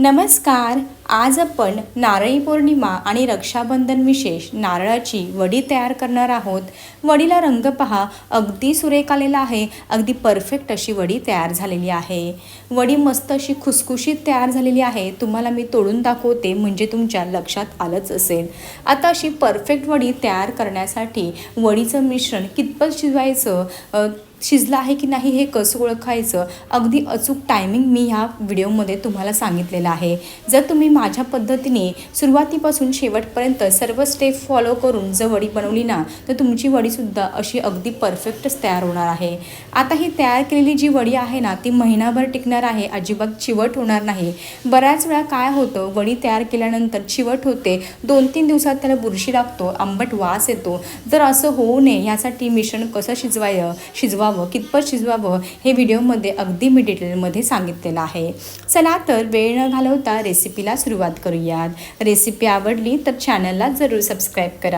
नमस्कार आज आपण नारळी पौर्णिमा आणि रक्षाबंधन विशेष नारळाची वडी तयार करणार आहोत. वडीला रंग पहा. अगदी सुरेख आलेला आहे. अगदी परफेक्ट अशी वडी तयार झालेली आहे. वडी मस्त अशी खुसखुशीत तयार झालेली आहे. तुम्हाला मी तोडून दाखवते म्हणजे तुमच्या लक्षात आलंच असेल. आता अशी परफेक्ट वडी तयार करण्यासाठी वडीचं मिश्रण कितपत शिजवायचं शिजलं आहे की नाही हे कसं ओळखायचं अगदी अचूक टायमिंग मी ह्या व्हिडिओमध्ये तुम्हाला सांगितलेलं आहे. जर तुम्ही माझ्या पद्धतीने सुरुवातीपासून शेवटपर्यंत सर्व स्टेप फॉलो करून जर वडी बनवली ना तर तुमची वडीसुद्धा अशी अगदी परफेक्टच तयार होणार आहे. आता ही तयार केलेली जी वडी आहे ना ती महिनाभर टिकणार आहे अजिबात चिवट होणार नाही. बऱ्याच वेळा काय होतं वडी तयार केल्यानंतर चिवट होते दोन तीन दिवसात त्याला बुरशी लागतो आंबट वास येतो. जर असं होऊ नये यासाठी मिश्रण कसं शिजवाय शिजवावं कितपत शिजवावं हे व्हिडिओमध्ये अगदी मी डिटेलमध्ये सांगितलेलं आहे. चला तर वेळ न घालवता रेसिपीला सुरुवात करूयात. रेसिपी आवडली तर चॅनलला जरूर सबस्क्राईब करा.